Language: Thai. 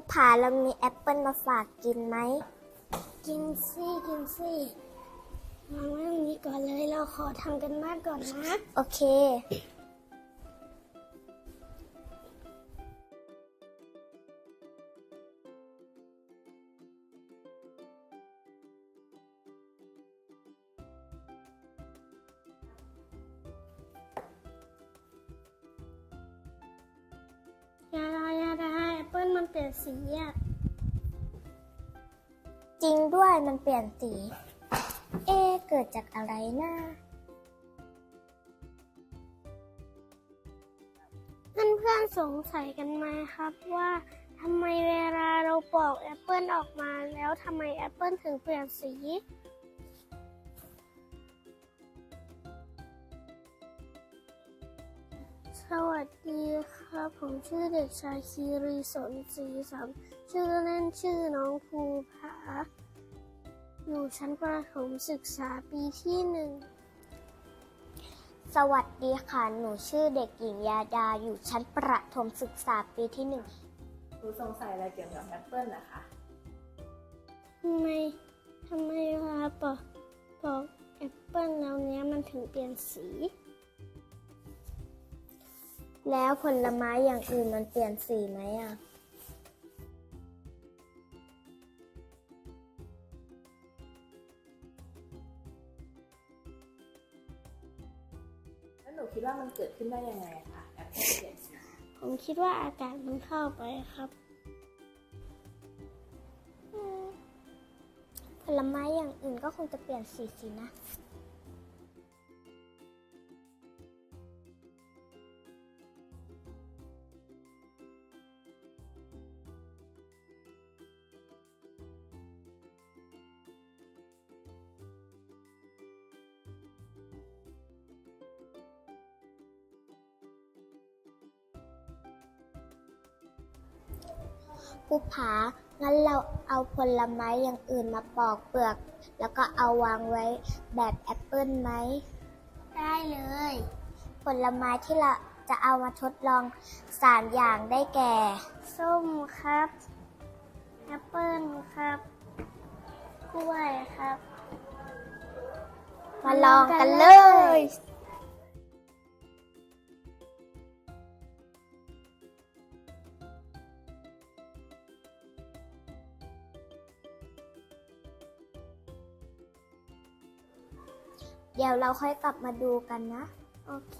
ผู้ผาเรามีแอปเปิลมาฝากกินไหม กินสิกินสิวางไว้ตรงนี้ก่อนเลยเราขอทำกันบ้านก่อนนะ โอเค เปลี่ยนสีอะ จริงด้วยมันเปลี่ยนสี เอเกิดจากอะไรนะเพื่อนๆสงสัยกันไหมครับว่าทำไมเวลาเราปอกแอปเปิลออกมาแล้วทำไมแอปเปิลถึงเปลี่ยนสี สวัสดีครับ ผมชื่อเด็กชายคีรีสนศรีสัมชื่อเล่นชื่อน้องภูผา อยู่ชั้นประถมศึกษาปีที่หนึ่ง สวัสดีค่ะ หนูชื่อเด็กหญิงยาดา อยู่ชั้นประถมศึกษาปีที่หนึ่งหนูสงสัยอะไรเกี่ยวกับแอปเปิลนะคะทำไมทำไมเวลาปอกปอกแอปเปิลแล้วเนี้ยมันถึงเปลี่ยนสี แล้วผลไม้อย่างอื่นมันเปลี่ยนสีไหมอะ แล้วหนูคิดว่ามันเกิดขึ้นได้ยังไงอะคะแอปเปิลเปลี่ยนสีผมคิดว่าอากาศมันเข้าไปครับผลไม้อย่างอื่นก็คงจะเปลี่ยนสีสินะ ผู้ผา งั้นเราเอาผลไม้อย่างอื่นมาปอกเปลือก แล้วก็เอาวางไว้แบบแอปเปิลไหม ได้เลย ผลไม้ที่เราจะเอามาทดลองสามอย่างได้แก่ ส้มครับ แอปเปิลครับ กล้วยครับ มาลองกันเลย เดี๋ยวเราค่อยกลับมาดูกันนะ โอเค